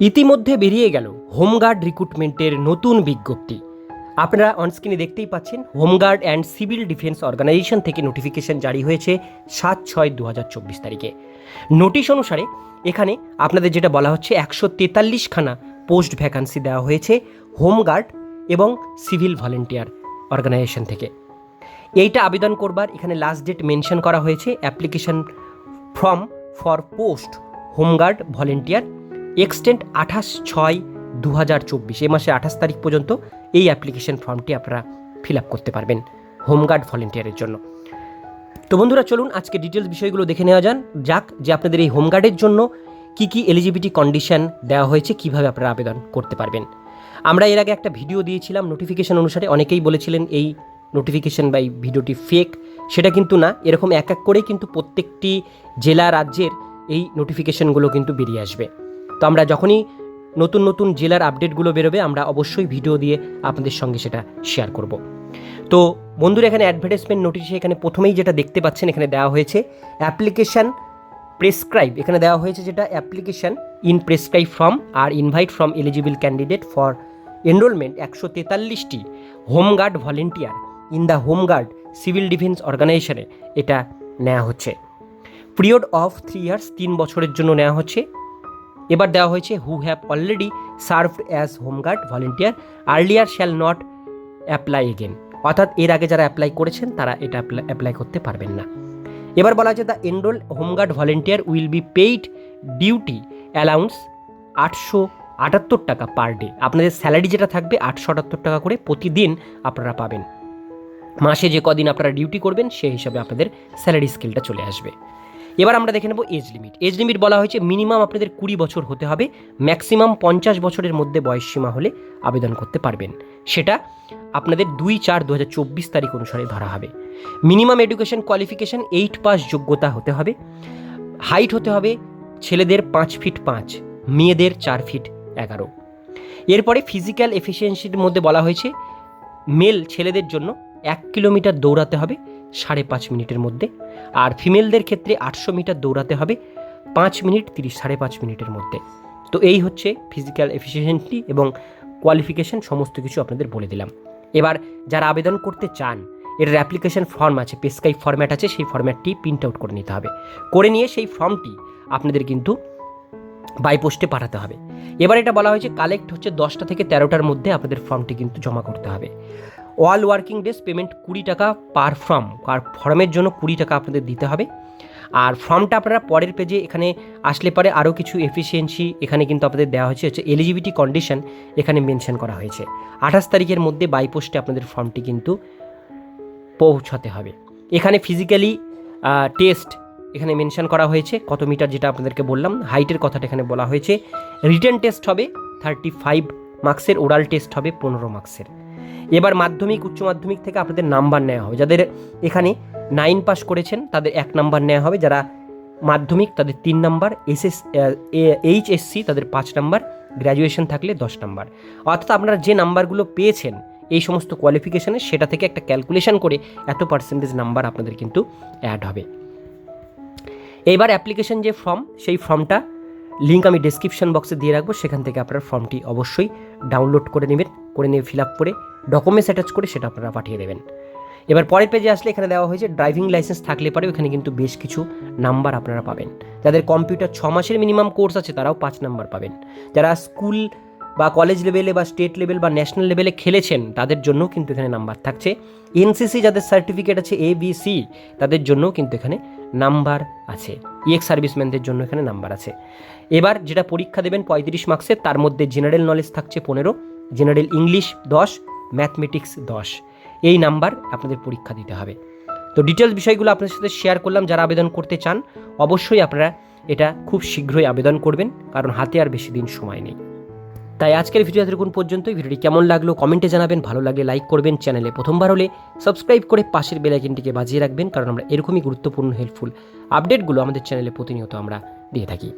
ইতিমধ্যে বেরিয়ে গেল হোমগার্ড রিক্রুটমেন্টের নতুন বিজ্ঞপ্তি। আপনারা অনস্ক্রিনে দেখতেই পাচ্ছেন, home guard and civil defence organisation থেকে নোটিফিকেশন জারি হয়েছে সাত ছয় দু হাজার চব্বিশ তারিখে। নোটিশ অনুসারে এখানে আপনাদের যেটা বলা হচ্ছে, একশো তেতাল্লিশখানা পোস্ট ভ্যাকান্সি দেওয়া হয়েছে হোমগার্ড এবং সিভিল ভলেন্টিয়ার অর্গানাইজেশন থেকে। এইটা আবেদন করবার এখানে লাস্ট ডেট মেনশন করা হয়েছে application form for post home guard volunteer extent আঠাশ ছয় দু হাজার চব্বিশ, এ মাসে আঠাশ তারিখ পর্যন্ত এই অ্যাপ্লিকেশন ফর্মটি আপনারা ফিল আপ করতে পারবেন হোমগার্ড ভলেন্টিয়ারের জন্য। তো বন্ধুরা, চলুন আজকে ডিটেলস বিষয়গুলো দেখে নেওয়া যান যাক যে আপনাদের এই হোমগার্ডের জন্য কি কি এলিজিবিলিটি কন্ডিশন দেওয়া হয়েছে, কীভাবে আপনারা আবেদন করতে পারবেন। আমরা এর আগে একটা ভিডিও দিয়েছিলাম নোটিফিকেশন অনুসারে অনেকেই বলেছিলেন এই নোটিফিকেশন বা এই ভিডিওটি ফেক সেটা কিন্তু না, এরকম এক এক করেই কিন্তু প্রত্যেকটি জেলা, রাজ্যের এই নোটিফিকেশনগুলো কিন্তু বেরিয়ে আসবে। তো আমরা যখনই নতুন নতুন জেলার আপডেটগুলো বেরোবে, আমরা অবশ্যই ভিডিও দিয়ে আপনাদের সঙ্গে সেটা শেয়ার করব। তো বন্ধুরা, এখানে অ্যাডভার্টাইজমেন্ট নোটিশে এখানে প্রথমেই যেটা দেখতে পাচ্ছেন, এখানে দেওয়া হয়েছে অ্যাপ্লিকেশান প্রেসক্রাইব এখানে দেওয়া হয়েছে যেটা application in prescribe from or invite from eligible candidate for enrolment একশো তেতাল্লিশটি home guard volunteer in the home guard civil defence অর্গানাইজেশনে এটা নেওয়া হচ্ছে। পিরিয়ড অফ থ্রি ইয়ার্স তিন বছরের জন্য নেওয়া হচ্ছে। এবার দেওয়া হয়েছে who have already served as home guard volunteer earlier shall not apply again অর্থাৎ এর আগে যারা অ্যাপ্লাই করেছেন, তারা এটা অ্যাপ্লাই করতে পারবেন না। এবার বলা হচ্ছে the enrol home guard volunteer will be paid duty allowance আটশো আটাত্তর টাকা পার ডে আপনাদের স্যালারি যেটা থাকবে, আটশো আটাত্তর টাকা করে প্রতিদিন আপনারা পাবেন। মাসে যে কদিন আপনারা ডিউটি করবেন, সেই হিসাবে আপনাদের স্যালারি স্কেলটা চলে আসবে। এবার আমরা দেখে নেব এজ লিমিট এজ লিমিট বলা হয়েছে মিনিমাম আপনাদের কুড়ি বছর হতে হবে ম্যাক্সিমাম পঞ্চাশ বছরের মধ্যে বয়স সীমা হলে আবেদন করতে পারবেন। সেটা আপনাদের দুই চার দু চব্বিশ তারিখ অনুসারে ধরা হবে। Minimum education qualification eight pass যোগ্যতা হতে হবে। হাইট হতে হবে ছেলেদের পাঁচ ফিট পাঁচ, মেয়েদের চার ফিট এগারো। এরপরে ফিজিক্যাল এফিসিয়েন্সির মধ্যে বলা হয়েছে মেল ছেলেদের জন্য এক কিলোমিটার দৌড়াতে হবে। সাড়ে পাঁচ মিনিটের মধ্যে। আর ফিমেলদের ক্ষেত্রে আটশো মিটার দৌড়াতে হবে, পাঁচ মিনিট তিরিশ সাড়ে পাঁচ মিনিটের মধ্যে। তো এই হচ্ছে ফিজিক্যাল এফিসিয়েন্সি এবং কোয়ালিফিকেশন সমস্ত কিছু আপনাদের বলে দিলাম। এবার যারা আবেদন করতে চান এটার অ্যাপ্লিকেশন ফর্ম আছে পেসকাই ফর্ম্যাট আছে, সেই ফর্ম্যাটটি প্রিন্ট আউট করে নিতে হবে। করে নিয়ে সেই ফর্মটি আপনাদের কিন্তু বাই পোস্টে পাঠাতে হবে। এবার এটা বলা হয়েছে কালেক্ট হচ্ছে দশটা থেকে তেরোটার মধ্যে আপনাদের ফর্মটি কিন্তু জমা করতে হবে। অল ওয়ার্কিং ডেজ পেমেন্ট কুড়ি টাকা পার ফর্ম আর ফর্মের জন্য কুড়ি টাকা আপনাদের দিতে হবে। আর ফর্মটা আপনারা পরের পেজে এখানে আসলে পরে আরও কিছু এফিসিয়েন্সি এখানে কিন্তু আপনাদের দেওয়া হয়েছে। হচ্ছে এলিজিবিলিটি কন্ডিশন এখানে মেনশন করা হয়েছে। আঠাশ তারিখের মধ্যে বাই পোস্টে আপনাদের ফর্মটি কিন্তু পৌঁছাতে হবে। এখানে ফিজিক্যালি টেস্ট এখানে মেনশন করা হয়েছে। কত মিটার যেটা আপনাদেরকে বললাম হাইটের কথাটা এখানে বলা হয়েছে। রিটার্ন টেস্ট হবে থার্টি ফাইভ মার্কসের ওরাল টেস্ট হবে, পনেরো মার্কসের এবার মাধ্যমিক, উচ্চ মাধ্যমিক থেকে আপনাদের নাম্বার নেওয়া হবে। যাদের এখানে নাইন পাস করেছেন, তাদের এক নাম্বার নেওয়া হবে। যারা মাধ্যমিক, তাদের তিন নাম্বার। এসএস এইচএসসি তাদের পাঁচ নাম্বার। গ্র্যাজুয়েশন থাকলে দশ নাম্বার। অর্থাৎ আপনারা যে নাম্বারগুলো পেয়েছেন, এই সমস্ত কোয়ালিফিকেশানে সেটা থেকে একটা ক্যালকুলেশন করে এত পার্সেন্টেজ নাম্বার আপনাদের কিন্তু অ্যাড হবে। এইবার অ্যাপ্লিকেশন যে ফর্ম সেই ফর্মটা লিঙ্ক আমি ডেসক্রিপশন বক্সে দিয়ে রাখব। সেখান থেকে আপনার ফর্মটি অবশ্যই ডাউনলোড করে নেবেন, করে নিয়ে ফিল আপ করে ডকুমেন্টস অ্যাটাচ করে সেটা আপনারা পাঠিয়ে দেবেন। এবার পরের পেজে আসলে এখানে দেওয়া হয়েছে ড্রাইভিং লাইসেন্স থাকলে পরেও এখানে কিন্তু বেশ কিছু নাম্বার আপনারা পাবেন। যাদের কম্পিউটার ছ মাসের মিনিমাম কোর্স আছে, তারাও পাঁচ নাম্বার পাবেন। যারা স্কুল বা কলেজ লেভেলে বা স্টেট লেভেল বা ন্যাশনাল লেভেলে খেলেছেন, তাদের জন্য কিন্তু এখানে নাম্বার থাকছে। এনসিসি যাদের সার্টিফিকেট আছে এ বি সি তাদের জন্যও কিন্তু এখানে নাম্বার আছে। ইএক্স সার্ভিসম্যানদের জন্য এখানে নাম্বার আছে। এবার যেটা পরীক্ষা দেবেন পঁয়ত্রিশ মার্কসের তার মধ্যে জেনারেল নলেজ থাকছে পনেরো জেনারেল ইংলিশ দশ ম্যাথমেটিক্স দশ। এই নাম্বার আপনাদের পরীক্ষা দিতে হবে। তো ডিটেলস বিষয়গুলো আপনাদের সাথে শেয়ার করলাম। যারা আবেদন করতে চান, অবশ্যই আপনারা এটা খুব শীঘ্রই আবেদন করবেন, কারণ হাতে আর বেশি দিন সময় নেই। তাই আজকের ভিডিও দেখুন পর্যন্ত ভিডিওটি কেমন লাগল কমেন্টে জানাবেন, ভালো লাগলে লাইক করবেন, চ্যানেলে প্রথমবার হলে সাবস্ক্রাইব করে পাশের বেলাইকিনটিকে বাজিয়ে রাখবেন, কারণ আমরা এরকমই গুরুত্বপূর্ণ হেল্পফুল আপডেটগুলো আমাদের চ্যানেলে প্রতিনিয়ত আমরা দিয়ে থাকি।